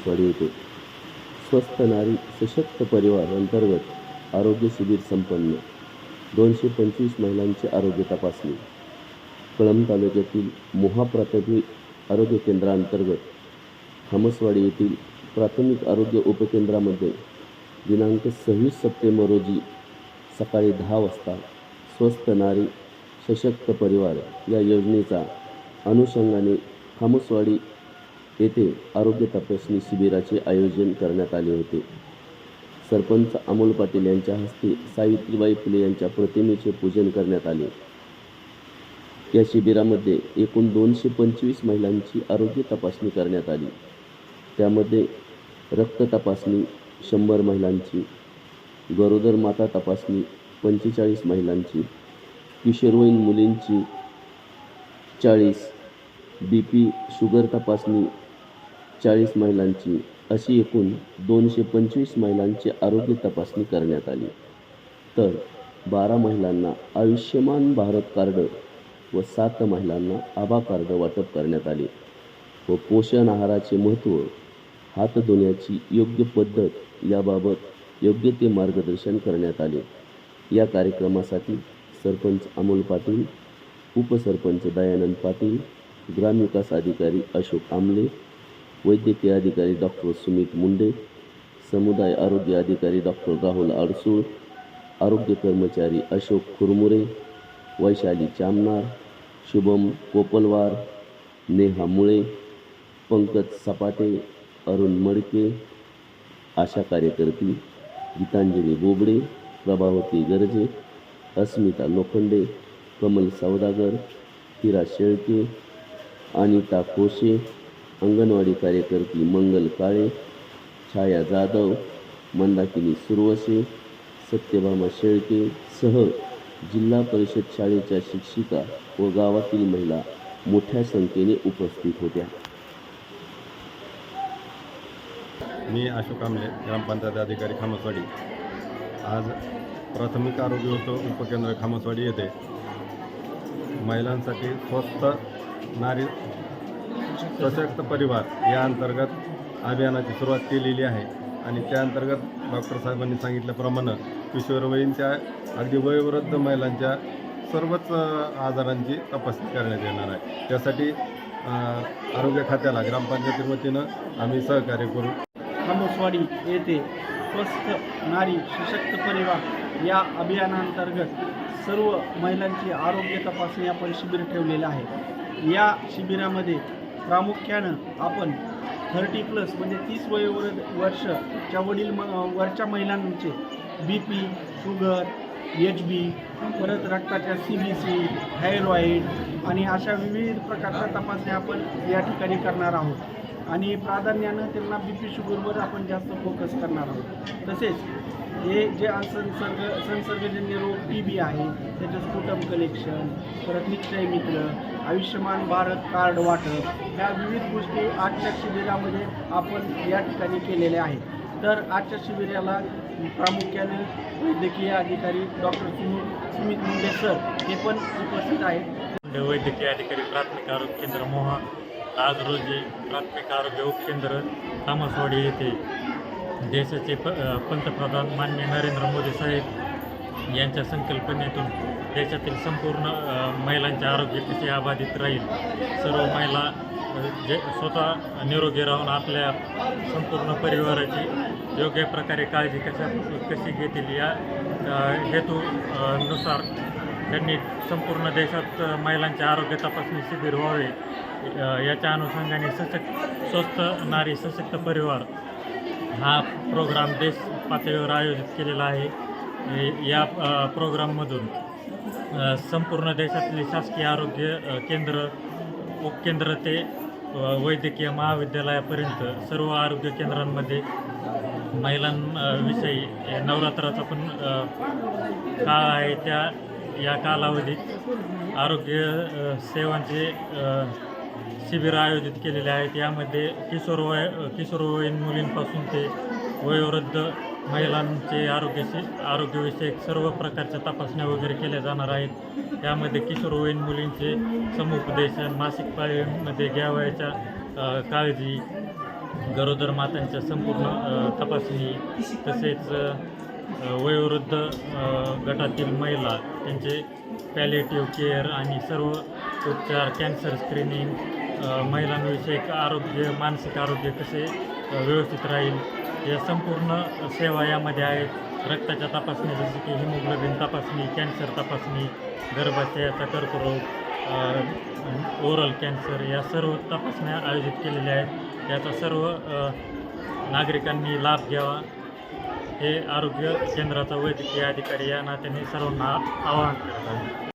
खामसवाडी येथे स्वस्त नारी सशक्त परिवार अंतर्गत आरोग्य शिबिर संपन्न. दोनशे पंचवीस महिलांची आरोग्य तपासणी. कळंब तालुक्यातील मोहा प्राथमिक आरोग्य केंद्रांतर्गत खामसवाडी येथील प्राथमिक आरोग्य उपकेंद्रामध्ये दिनांक सव्वीस सप्टेंबर रोजी सकाळी दहा वाजता स्वस्त नारी सशक्त परिवार या योजनेचा अनुषंगाने खामसवाडी येथे आरोग्य तपासणी शिबिराचे आयोजन करण्यात आले होते. सरपंच अमोल पाटील यांच्या हस्ते सावित्रीबाई फुले यांच्या प्रतिमेचे पूजन करण्यात आले. या शिबिरामध्ये एकूण दोनशे पंचवीस महिलांची आरोग्य तपासणी करण्यात आली. त्यामध्ये रक्त तपासणी शंभर महिलांची गरोदर माता तपासणी पंचेचाळीस महिलांची किशोरवयीन मुलींची चाळीस बी पी शुगर तपासणी चाळीस महिलांची अशी एकूण दोनशे पंचवीस महिलांची आरोग्य तपासणी करण्यात आली. तर बारा महिलांना आयुष्यमान भारत कार्ड व सात महिलांना आभा कार्ड वाटप करण्यात आले व पोषण आहाराचे महत्त्व हात धुण्याची योग्य पद्धत याबाबत योग्य ते मार्गदर्शन करण्यात आले. या कार्यक्रमासाठी सरपंच अमोल पाटील उपसरपंच दयानंद पाटील ग्रामविकास अधिकारी अशोक आमले वैद्यकीय अधिकारी डॉक्टर सुमित मुंडे समुदाय आरोग्य अधिकारी डॉक्टर राहुल अडसूळ आरोग्य कर्मचारी अशोक खुरमुरे वैशाली चामनार शुभम कोपलवार नेहा मुळे पंकज सपाटे अरुण मडके आशा कार्यकर्ती गीतांजली बोबडे प्रभावती गरजे अस्मिता लोखंडे कमल सौदागर हिरा शेळके अनिता कोशे अंगणवाडी कार्यकर्ती मंगल काळे छाया जाधव मंदाकिनी सुरवसे सत्यभामा शेळके सह जिल्हा परिषद शाळेच्या शिक्षिका व गावातील महिला मोठ्या संख्येने उपस्थित होत्या. मी अशोक आमले ग्रामपंचायत अधिकारी खामसवाडी. आज प्राथमिक आरोग्य उपकेंद्र खामसवाडी येथे महिलांसाठी स्वस्त नारी सशक्त परिवार या अंतर्गत अभियानाची सुरुवात केलेली आहे. आणि त्या अंतर्गत डॉक्टर साहेबांनी सांगितल्याप्रमाणे किशोरवयीनच्या अगदी वयोवृद्ध महिलांच्या सर्वच आजारांची तपासणी करण्यात येणार आहे. त्यासाठी आरोग्य खात्याला ग्रामपंचायती वतीनं आम्ही सहकार्य करू. खामोसवाडी येथे स्वस्थ नारी सशक्त परिवार या अभियानांतर्गत सर्व महिलांची आरोग्य तपासणी आपण शिबिर ठेवलेलं आहे. या शिबिरामध्ये प्रामुख्यानं आपण थर्टी प्लस म्हणजे तीस वयोवर वर्षच्या वडील म वरच्या महिलांचे B P sugar H B परत रक्ताच्या सी बी सी थायरॉईड आणि अशा विविध प्रकारच्या तपासण्या आपण या ठिकाणी करणार आहोत. आणि प्राधान्यानं त्यांना बी पी शुगरवर आपण जास्त फोकस करणार आहोत. तसेच हे जे संसर्ग संसर्गजन्य रोग टी बी आहे त्याचं स्फुटम कलेक्शन परत निश्चय मित्र आयुष्यमान भारत कार्ड वाटप ह्या विविध गोष्टी आजच्या शिबिरामध्ये आपण या ठिकाणी केलेल्या आहेत. तर आजच्या शिबिराला प्रामुख्याने वैद्यकीय अधिकारी डॉक्टर सुमित सुमित मुंडे सर हे पण उपस्थित आहेत. वैद्यकीय अधिकारी प्राथमिक आरोग्य केंद्र मोहा आज रोजी प्राथमिक आरोग्य उपकेंद्र तामसवाडी येथे देशाचे प पंतप्रधान माननीय नरेंद्र मोदी साहेब यांच्या संकल्पनेतून देशातील संपूर्ण महिलांचे आरोग्य कसे अबाधित राहील. सर्व महिला जे स्वतः निरोगी राहून आपल्या संपूर्ण परिवाराची योग्य प्रकारे काळजी कशा कशी घेतील या हेतूनुसार हेतू नुसार त्यांनी संपूर्ण देशात महिलांचे आरोग्य तपासणी शिबिर व्हावे. याच्या अनुषंगाने सशक्त स्वस्थ नारी सशक्त परिवार हा प्रोग्राम देश पातळीवर आयोजित केलेला आहे. या प्रोग्राममधून संपूर्ण देशातली शासकीय आरोग्य केंद्र उपकेंद्र ते वैद्यकीय महाविद्यालयापर्यंत सर्व आरोग्य केंद्रांमध्ये महिलांविषयी नवरात्राचा पण काळ आहे. त्या या कालावधीत आरोग्य सेवांचे शिबिरं आयोजित केलेले आहेत. यामध्ये किशोरवय किशोरवयीन मुलींपासून ते वयोवृद्ध महिलांचे आरोग्यशी आरोग्यविषयक सर्व प्रकारच्या तपासण्या वगैरे केल्या जाणार आहेत. यामध्ये किशोरवयीन मुलींचे समुपदेशन मासिक पाळीमध्ये घ्यावयाच्या काळजी गरोदर मातांच्या संपूर्ण तपासणी तसेच वयोवृद्ध गटातील महिला त्यांचे पॅलेटिव्ह केअर आणि सर्व उपचार कॅन्सर स्क्रीनिंग महिलांविषयक आरोग्य मानसिक आरोग्य कसे व्यवस्थित राहील या संपूर्ण सेवा यामध्ये आहेत. रक्ताच्या तपासणी जसे की हिमोग्लोबिन तपासणी कॅन्सर तपासणी गर्भाशयाचा कर्करोग ओरल कॅन्सर या सर्व तपासण्या आयोजित केलेल्या आहेत. याचा सर्व नागरिकांनी लाभ घ्यावा. हे आरोग्य केंद्राचा वैद्यकीय अधिकारी या नात्याने सर्वांना आवाहन करत आहे.